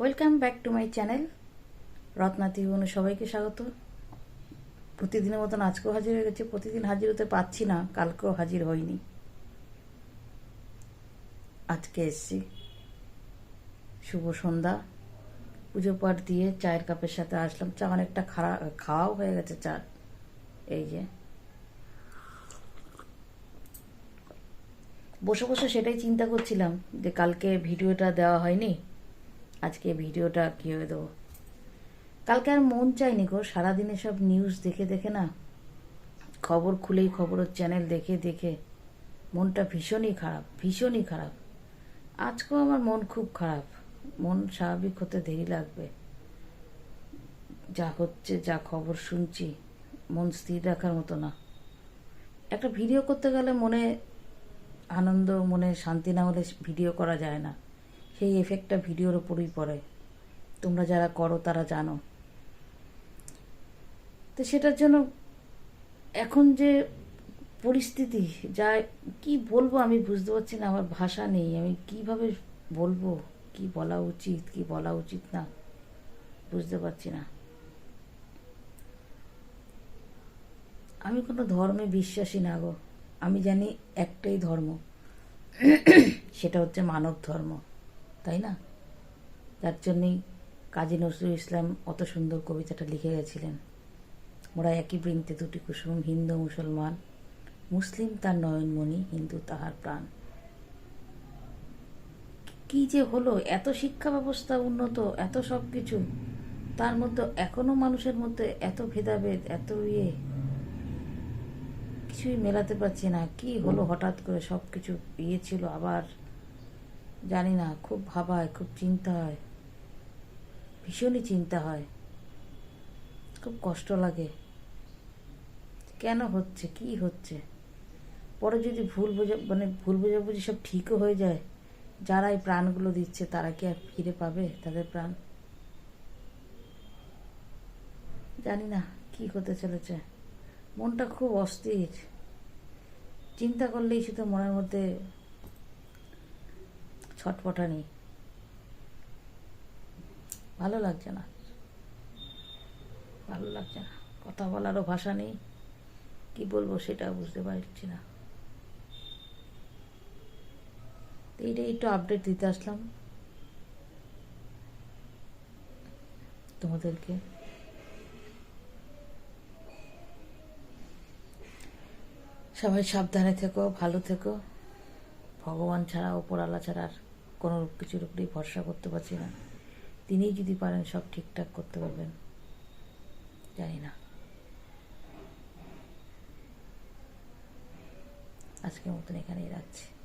Welcome back to my channel Ratna ত্রিভুবনে সবাইকে স্বাগত। প্রতিদিনের মতন আজকেও হাজির হয়ে গেছে। প্রতিদিন হাজির হতে পারছি না। কালকেও হাজির হয়নি। আজকে এসছি। শুভ সন্ধ্যা। পুজো পাঠ দিয়ে চায়ের কাপের সাথে আসলাম। চা অনেকটা খারা খাওয়াও হয়ে গেছে চা। এই যে। বসে বসে সেটাই চিন্তা করছিলাম যে কালকে ভিডিওটা দেওয়া হয়নি। আজকে ভিডিওটা কীভাবে দেবো? কালকে আর মন চাইনি গো, সারাদিনে সব নিউজ দেখে দেখে না। খবর খুলেই খবরের চ্যানেল দেখে দেখে। মনটা ভীষণই খারাপ ভীষণই খারাপ। আজকেও আমার মন খুব খারাপ। মন স্বাভাবিক হতে দেরি লাগবে। যা হচ্ছে, যা খবর শুনছি, মন স্থির রাখার মতো না। একটা ভিডিও করতে গেলে মনে আনন্দ, মনে শান্তি না হলে ভিডিও করা যায় না। সেই এফেক্টটা ভিডিওর ওপরই পড়ে। তোমরা যারা করো, তারা জানো। তো সেটার জন্য এখন যে পরিস্থিতি, যা কি বলব আমি বুঝতে পারছি না, আমার ভাষা নেই। আমি কীভাবে বলব? কি বলা উচিত, কি বলা উচিত না? বুঝতে পারছি না। আমি কোনো ধর্মে বিশ্বাসী না গো। আমি জানি একটাই ধর্ম, সেটা হচ্ছে মানব ধর্ম। তাই না? যার জন্যই কাজী নজরুল ইসলাম অত সুন্দর কবিতাটা লিখে গেছিলেন। মোরা একই বৃন্তে দুটি কুসুম, হিন্দু, মুসলমান। মুসলিম তার নয়নমণি, হিন্দু তাহার প্রাণ। কি যে হলো, এত শিক্ষা ব্যবস্থা উন্নত, এত সব কিছু তার মধ্যে এখনও মানুষের মধ্যে এত ভেদাভেদ, এত ইয়ে। কিছুই মেলাতে পারছি না, কি হলো হঠাৎ করে সব কিছু ইয়ে ছিল, আবার জানি না, খুব ভাবায়, খুব চিন্তা হয় ভীষণই চিন্তা হয়। খুব কষ্ট লাগে। কেন হচ্ছে? কি হচ্ছে? পরে যদি ভুল বোঝা মানে ভুল বোঝাবুঝি সব ঠিকও হয়ে যায় যারা এই প্রাণগুলো দিচ্ছে, তারা কি আর ফিরে পাবে তাদের প্রাণ? জানি না কি হতে চলেছে। মনটা খুব অস্থির। চিন্তা করলেই শুধু মনের মধ্যে ছটপটানি ভালো লাগছে না। ভালো লাগছে না। কথা বলারও ভাষা নেই। কি বলব সেটা বুঝতে পারছি না। তো এইটাই একটু আপডেট দিতে আসলাম। তোমাদেরকে। সবাই সাবধানে থেকো, ভালো থেকো। ভগবান ছাড়া, ওপরওয়ালা ছাড়া আর কোনো কিছুর উপরেই ভরসা করতে পারছি না। তিনিই যদি পারেন, সব ঠিকঠাক করতে পারবেন। জানি না। আজকের মতন এখানেই রাখছি।